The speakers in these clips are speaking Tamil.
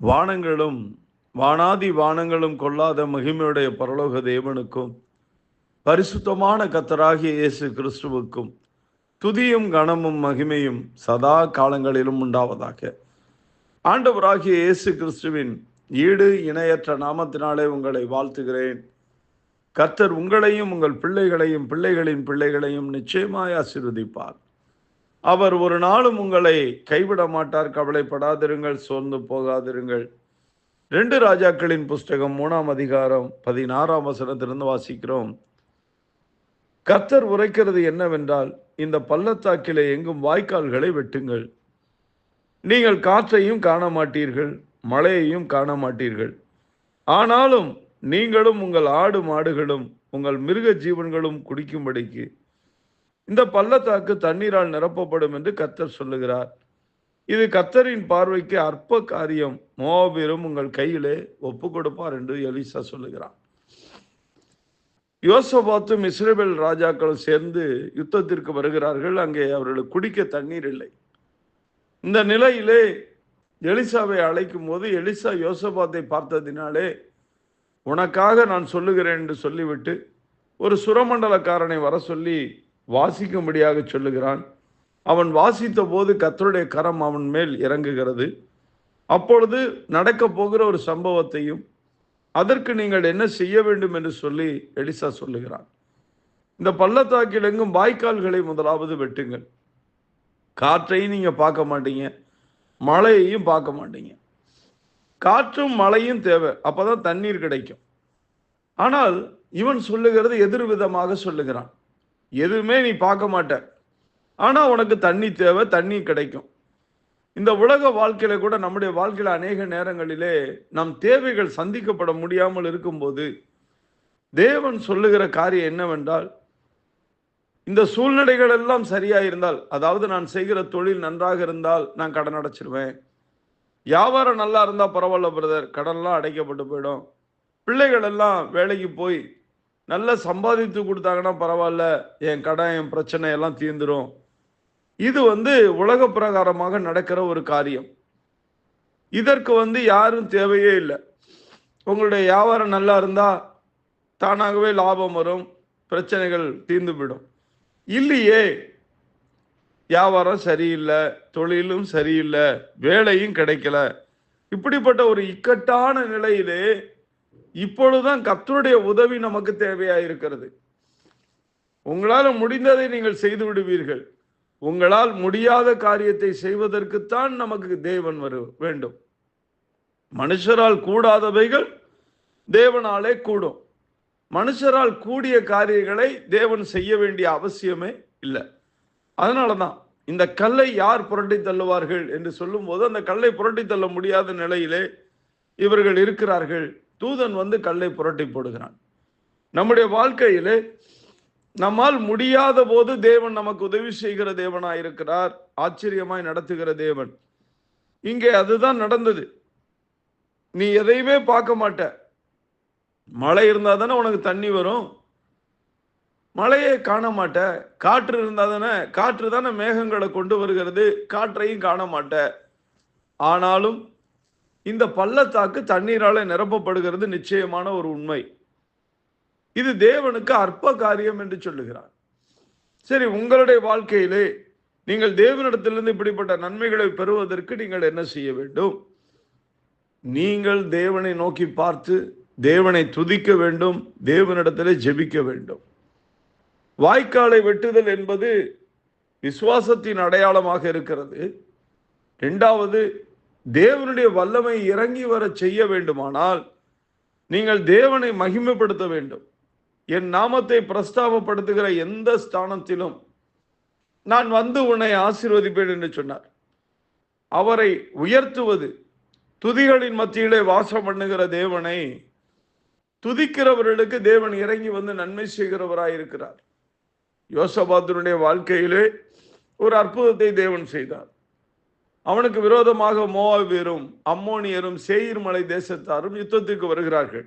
வானங்களும் வானாதி வானங்களும் கொள்ளாத மகிமையுடைய பரலோக தேவனுக்கும் பரிசுத்தமான கத்தராகிய இயேசு கிறிஸ்துவுக்கும் துதியும் கனமும் மகிமையும் சதா காலங்களிலும் உண்டாவதாக. ஆண்டவராகிய இயேசு கிறிஸ்துவின் ஈடு இணையற்ற நாமத்தினாலே உங்களை வாழ்த்துகிறேன். கர்த்தர் உங்களையும் உங்கள் பிள்ளைகளையும் பிள்ளைகளின் பிள்ளைகளையும் நிச்சயமாய் ஆசிர்வதிப்பார். அவர் ஒரு நாளும் உங்களை கைவிட மாட்டார் கவலைப்படாதிருங்கள் சோர்ந்து போகாதிருங்கள். ரெண்டு ராஜாக்களின் புஸ்தகம் மூணாம் அதிகாரம் பதினாறாம் வசனத்திலிருந்து வாசிக்கிறோம். கர்த்தர் உரைக்கிறது என்னவென்றால் இந்த பள்ளத்தாக்கிலே எங்கும் வாய்க்கால்களை வெட்டுங்கள். நீங்கள் காற்றையும் காண மாட்டீர்கள் மழையையும் காண மாட்டீர்கள் ஆனாலும் நீங்களும் உங்கள் ஆடு மாடுகளும் உங்கள் மிருக ஜீவன்களும் குடிக்கும்படிக்கு இந்த பள்ளத்தாக்கு தண்ணீரால் நிரப்பப்படும் என்று கத்தர் சொல்லுகிறார். இது கத்தரின் பார்வைக்கு அற்ப காரியம். மோபெரும் உங்கள் கையிலே ஒப்பு கொடுப்பார் என்று எலிசா சொல்லுகிறான். யோசபாத்தும் இஸ்ரேபேல் ராஜாக்களும் சேர்ந்து யுத்தத்திற்கு வருகிறார்கள். அங்கே அவர்களுக்கு குடிக்க தண்ணீர் இல்லை. இந்த நிலையிலே எலிசாவை அழைக்கும் போது எலிசா யோசபாத்தை பார்த்ததினாலே உனக்காக நான் சொல்லுகிறேன் என்று சொல்லிவிட்டு ஒரு சுரமண்டலக்காரனை வர சொல்லி வாசிக்கும்படியாக சொல்லுகிறான். அவன் வாசித்த போது கத்தருடைய கரம் அவன் மேல் இறங்குகிறது. அப்பொழுது நடக்க போகிற ஒரு சம்பவத்தையும் அதற்கு நீங்கள் என்ன செய்ய வேண்டும் என்று சொல்லி எலிசா சொல்லுகிறான். இந்த பள்ளத்தாக்கில் எங்கும் வாய்க்கால்களை முதலாவது வெட்டுங்கள். காற்றையும் நீங்கள் பார்க்க மாட்டீங்க மழையையும் பார்க்க மாட்டீங்க. காற்றும் மழையும் தேவை அப்போ தான் தண்ணீர் கிடைக்கும். ஆனால் இவன் சொல்லுகிறது எதிர்விதமாக சொல்லுகிறான். எதுவுமே நீ பார்க்க மாட்ட. ஆனால் உனக்கு தண்ணி தேவை தண்ணி கிடைக்கும். இந்த உலக வாழ்க்கையில கூட நம்முடைய வாழ்க்கையில அநேக நேரங்களிலே நம் தேவைகள் சந்திக்கப்பட முடியாமல் இருக்கும்போது தேவன் சொல்லுகிற காரியம் என்னவென்றால் இந்த சூழ்நிலைகள் எல்லாம் சரியா இருந்தால் அதாவது நான் செய்கிற தொழில் நன்றாக இருந்தால் நான் கடன் அடைச்சிருவேன். வியாபாரம் நல்லா இருந்தால் பரவாயில்ல பிரதர் கடன்லாம் அடைக்கப்பட்டு போயிடும். பிள்ளைகள் எல்லாம் வேலைக்கு போய் நல்லா சம்பாதித்து கொடுத்தாங்கன்னா பரவாயில்ல. என் கடன் என் பிரச்சனை எல்லாம் தீர்ந்துடும் இது வந்து உலக பிரகாரமாக நடக்கிற ஒரு காரியம். இதற்கு வந்து யாரும் தேவையே இல்லை. உங்களுடைய வியாபாரம் நல்லா இருந்தால் தானாகவே லாபம் வரும் பிரச்சனைகள் தீர்ந்து போயிடும். இல்லையே வியாபாரம் சரியில்லை தொழிலும் சரியில்லை வேலையும் கிடைக்கல. இப்படிப்பட்ட ஒரு இக்கட்டான நிலையிலே இப்பொழுதுதான் கத்தருடைய உதவி நமக்கு தேவையா இருக்கிறது. உங்களால் முடிந்ததை நீங்கள் செய்து விடுவீர்கள். உங்களால் முடியாத காரியத்தை செய்வதற்குத்தான் நமக்கு தேவன் வரு வேண்டும். மனுஷரால் கூடாதவைகள் தேவனாலே கூடும். மனுஷரால் கூடிய காரியங்களை தேவன் செய்ய வேண்டிய அவசியமே இல்லை. அதனால தான் இந்த கல்லை யார் புரட்டி தள்ளுவார்கள் என்று சொல்லும்போது அந்த கல்லை புரட்டி தள்ள முடியாத நிலையிலே இவர்கள் இருக்கிறார்கள் தூதன் வந்து கல்லை புரட்டி போடுகிறான். நம்முடைய வாழ்க்கையிலே நம்மால் முடியாத போது தேவன் நமக்கு உதவி செய்கிற தேவனாய் இருக்கிறார் ஆச்சரியமாய் நடத்துகிற தேவன். இங்கே அதுதான் நடந்தது. நீ எதையுமே பார்க்க மாட்ட. மழை இருந்தால் தானே உனக்கு தண்ணி வரும். மழையை காண மாட்ட. காற்று இருந்தால் தானே காற்று தானே மேகங்களை கொண்டு வருகிறது. காற்றையும் காண மாட்ட. ஆனாலும் இந்த பள்ளத்தாக்கு தண்ணீரால நிரப்பப்படுகிறது நிச்சயமான ஒரு உண்மை. இது தேவனுக்கு அற்ப காரியம் என்று சொல்லுகிறார். சரி உங்களுடைய வாழ்க்கையிலே நீங்கள் தேவனிடத்திலிருந்து இப்படிப்பட்ட நன்மைகளை பெறுவதற்கு நீங்கள் என்ன செய்ய வேண்டும்? நீங்கள் தேவனை நோக்கி பார்த்து தேவனை துதிக்க வேண்டும் தேவனிடத்திலே ஜெபிக்க வேண்டும். வாய்க்காலை வெட்டுதல் என்பது விசுவாசத்தின் அடையாளமாக இருக்கிறது. இரண்டாவது தேவனுடைய வல்லமை இறங்கி வர செய்ய வேண்டுமானால் நீங்கள் தேவனை மகிமைப்படுத்த வேண்டும். என் நாமத்தை பிரஸ்தாபப்படுத்துகிற எந்த ஸ்தானத்திலும் நான் வந்து உன்னை ஆசீர்வதிப்பேன் என்று சொன்னார். அவரை உயர்த்துவது துதிகளின் மத்தியிலே வாசம் பண்ணுகிற தேவனை துதிக்கிறவர்களுக்கு தேவன் இறங்கி வந்து நன்மை செய்கிறவராயிருக்கிறார் யோசபாத்தனுடைய வாழ்க்கையிலே ஒரு அற்புதத்தை தேவன் செய்தார். அவனுக்கு விரோதமாக மோவாபியரும் அம்மோனியரும் சேயிர் மலை தேசத்தாரும் யுத்தத்திற்கு வருகிறார்கள்.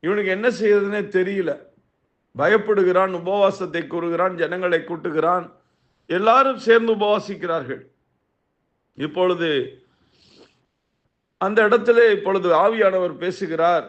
இவனுக்கு என்ன செய்யறதுனே தெரியல. பயப்படுகிறான் உபவாசத்தை கூறுகிறான் ஜனங்களை கூட்டுகிறான். எல்லாரும் சேர்ந்து உபவாசிக்கிறார்கள். இப்பொழுது அந்த இடத்துல இப்பொழுது ஆவியானவர் பேசுகிறார்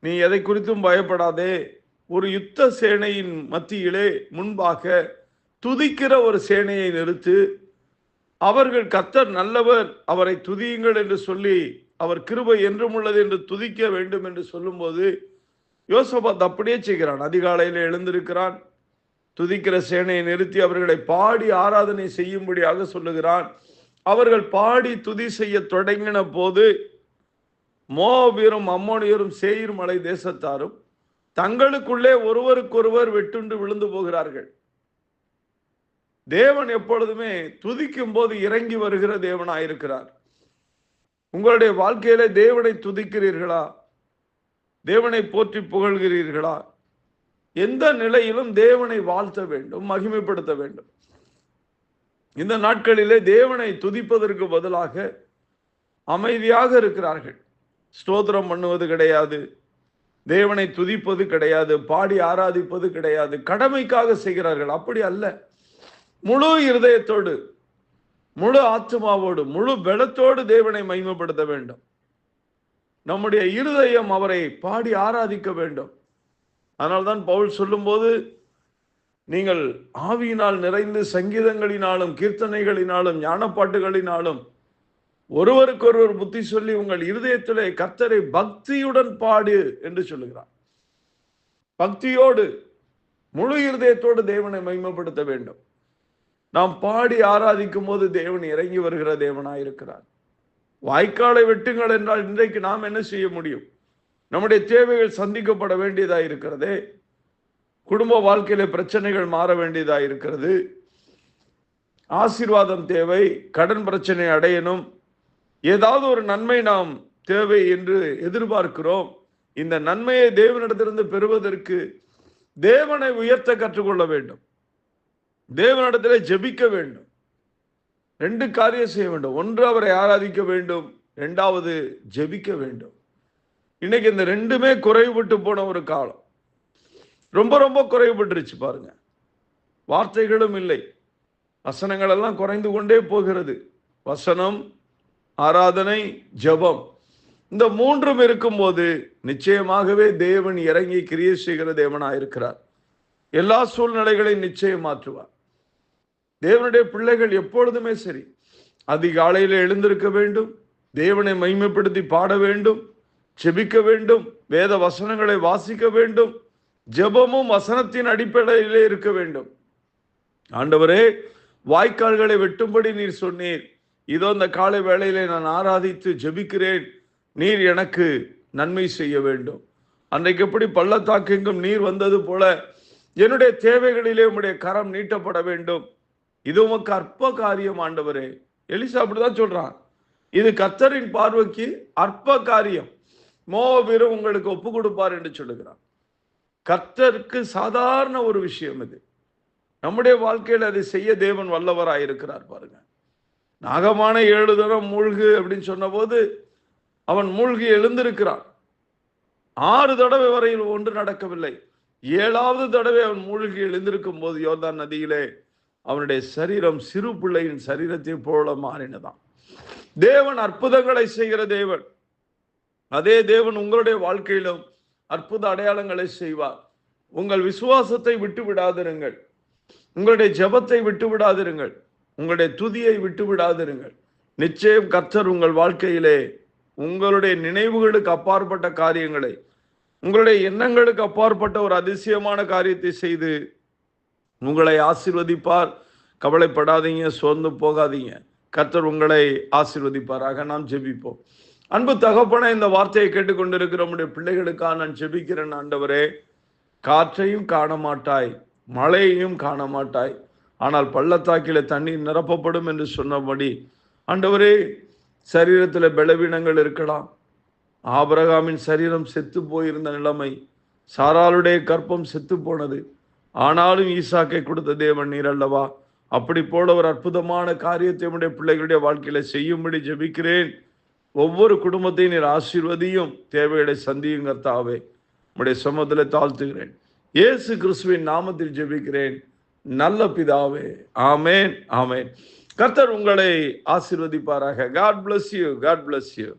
நீ எதை குறித்தும் பயப்படாதே. ஒரு யுத்த சேனையின் மத்தியிலே முன்பாக துதிக்கிற ஒரு சேனையை நிறுத்து. அவர்கள் கத்தர் நல்லவர் அவரை துதியுங்கள் என்று சொல்லி அவர் கிருபை என்றும் உள்ளது என்று துதிக்க வேண்டும் என்று சொல்லும்போது யோசபாத் அப்படியே செய்கிறான். அதிகாலையில் எழுந்திருக்கிறான் துதிக்கிற சேனையை நிறுத்தி அவர்களை பாடி ஆராதனை செய்யும்படியாக சொல்லுகிறான். அவர்கள் பாடி துதி செய்ய தொடங்கின போது மோவீரும் அம்மோனியரும் சேயிர் மலை தேசத்தாரும் தங்களுக்குள்ளே ஒருவருக்கொருவர் வெட்டுண்டு விழுந்து போகிறார்கள். தேவன் எப்பொழுதுமே துதிக்கும் போது இறங்கி வருகிற தேவனாயிருக்கிறார். உங்களுடைய வாழ்க்கையில தேவனை துதிக்கிறீர்களா? தேவனை போற்றி புகழ்கிறீர்களா? எந்த நிலையிலும் தேவனை வாழ்த்த வேண்டும் மகிமைப்படுத்த வேண்டும். இந்த நாட்களிலே தேவனை துதிப்பதற்கு பதிலாக அமைதியாக இருக்கிறார்கள். ஸ்தோத்திரம் பண்ணுவது கிடையாது தேவனை துதிப்பது கிடையாது பாடி ஆராதிப்பது கிடையாது கடமைக்காக செய்கிறார்கள். அப்படி அல்ல. முழு இருதயத்தோடு முழு ஆத்மாவோடு முழு பலத்தோடு தேவனை மகிமைப்படுத்த வேண்டும். நம்முடைய இருதயம் அவரை பாடி ஆராதிக்க வேண்டும். அதனால்தான் பவுல் சொல்லும்போது நீங்கள் ஆவியினால் நிறைந்து சங்கீதங்களினாலும் கீர்த்தனைகளினாலும் ஞானப்பாட்டுகளினாலும் ஒருவருக்கொருவர் புத்தி சொல்லி உங்கள் இருதயத்திலே கர்த்தரை பக்தியுடன் பாடு என்று சொல்லுகிறார். பக்தியோடு முழு இருதயத்தோடு தேவனை மகிமைப்படுத்த வேண்டும். நாம் பாடி ஆராதிக்கும் போது தேவன் இறங்கி வருகிற தேவனாயிருக்கிறார். வாய்க்காலை வெட்டுங்கள் என்றால் இன்றைக்கு நாம் என்ன செய்ய முடியும்? நம்முடைய தேவைகள் சந்திக்கப்பட வேண்டியதாக இருக்கிறதே குடும்ப வாழ்க்கையில பிரச்சனைகள் மாற வேண்டியதாக இருக்கிறது ஆசீர்வாதம் தேவை கடன் பிரச்சனை அடையணும். ஏதாவது ஒரு நன்மை நாம் தேவை என்று எதிர்பார்க்கிறோம். இந்த நன்மையை தேவனிடத்திலிருந்து பெறுவதற்கு தேவனை உயர்த்த கற்றுக்கொள்ள வேண்டும். தேவனிடத்தில் ஜெபிக்க வேண்டும். ரெண்டு காரியம் செய்ய வேண்டும். ஒன்று அவரை ஆராதிக்க வேண்டும். ரெண்டாவது ஜெபிக்க வேண்டும். இன்னைக்கு இந்த ரெண்டுமே குறைவுபட்டு போன ஒரு காலம். ரொம்ப ரொம்ப குறைவுபட்டுருச்சு பாருங்க. வார்த்தைகளும் இல்லை. வசனங்கள் எல்லாம் குறைந்து கொண்டே போகிறது. வசனம் ஆராதனை ஜெபம். இந்த மூன்றும் இருக்கும்போது நிச்சயமாகவே தேவன் இறங்கி கிரியை செய்கிற தேவனாயிருக்கிறார். எல்லா சூழ்நிலைகளையும் நிச்சயம் மாற்றுவார். தேவனுடைய பிள்ளைகள் எப்பொழுதுமே சரி. அதிகாலையில் எழுந்திருக்க வேண்டும். தேவனை மைமைப்படுத்தி பாட வேண்டும். செபிக்க வேண்டும். வேத வசனங்களை வாசிக்க வேண்டும். ஜெபமும் வசனத்தின் அடிப்படையிலே இருக்க வேண்டும். ஆண்டவரே வாய்க்கால்களை வெட்டும்படி நீர் சொன்னீர். இதோ இந்த காலை வேளையிலே நான் ஆராதித்து ஜெபிக்கிறேன். நீர் எனக்கு நன்மை செய்ய வேண்டும். அன்றைக்கு எப்படி பள்ளத்தாக்கெங்கும் நீர் வந்தது போல என்னுடைய தேவைகளிலே உம்முடைய கரம் நீட்டப்பட வேண்டும். இது உமக்கு அற்ப காரியம் ஆண்டவரே. எலிசா அப்படிதான் சொல்றான். இது கத்தரின் பார்வைக்கு அற்ப காரியம் மோவீரம் உங்களுக்கு ஒப்பு கொடுப்பார் என்று சொல்லுகிறான் கர்த்தருக்கு சாதாரண ஒரு விஷயம் இது. நம்முடைய வாழ்க்கையில் அதை செய்ய தேவன் வல்லவராயிருக்கிறார் பாருங்க. நாகமான ஏழு தரம் மூழ்கு அப்படின்னு சொன்னபோது அவன் மூழ்கி எழுந்திருக்கிறான். ஆறு தடவை வரையில் ஒன்று நடக்கவில்லை. ஏழாவது தடவை அவன் மூழ்கி எழுந்திருக்கும் போது யோர்தான் நதியிலே அவனுடைய சரீரம் சிறு பிள்ளையின் சரீரத்தை போல மாறினதான் தேவன் அற்புதங்களை செய்கிற தேவன். அதே தேவன் உங்களுடைய வாழ்க்கையிலும் அற்புத அடையாளங்களை செய்வார். உங்கள் விசுவாசத்தை விட்டு விடாதிருங்கள். உங்களுடைய ஜெபத்தை விட்டு விடாதிருங்கள். உங்களுடைய துதியை விட்டு விடாதிருங்கள். நிச்சயம் கர்த்தர் உங்கள் வாழ்க்கையிலே உங்களுடைய நினைவுகளுக்கு அப்பாற்பட்ட காரியங்களை உங்களுடைய எண்ணங்களுக்கு அப்பாற்பட்ட ஒரு அதிசயமான காரியத்தை செய்து உங்களை ஆசிர்வதிப்பார். கவலைப்படாதீங்க சோர்ந்து போகாதீங்க. கர்த்தர் உங்களை ஆசிர்வதிப்பாராக. நாம் ஜெபிப்போம். அன்பு தகப்பன இந்த வார்த்தையை கேட்டுக்கொண்டிருக்கிற நம்முடைய பிள்ளைகளுக்காக நான் ஜெபிக்கிறேன் ஆண்டவரே. காற்றையும் காண மாட்டாய் மழையையும் காண மாட்டாய் ஆனால் பள்ளத்தாக்கில தண்ணீர் நிரப்பப்படும் என்று சொன்னபடி ஆண்டவரே சரீரத்தில் பலவீனங்கள் இருக்கலாம். ஆபரகாமின் சரீரம் செத்து போயிருந்த நிலைமை சாராளுடைய கற்பம் செத்து போனது. ஆனாலும் ஈசாக்கை கொடுத்த தேவன் நீர் அல்லவா? அப்படி போல ஒரு அற்புதமான காரியத்தை உடைய பிள்ளைகளுடைய வாழ்க்கையில செய்யும்படி ஜெபிக்கிறேன். ஒவ்வொரு குடும்பத்தையும் நீர் ஆசீர்வதியும் தேவைகளை சந்தியும் கர்த்தாவே. உடைய சமூகத்தில் தாழ்த்துகிறேன். இயேசு கிறிஸ்துவின் நாமத்தில் ஜெபிக்கிறேன். நல்ல பிதாவே. ஆமேன் ஆமேன். கர்த்தர் உங்களை ஆசீர்வதிப்பாராக. God bless you God bless you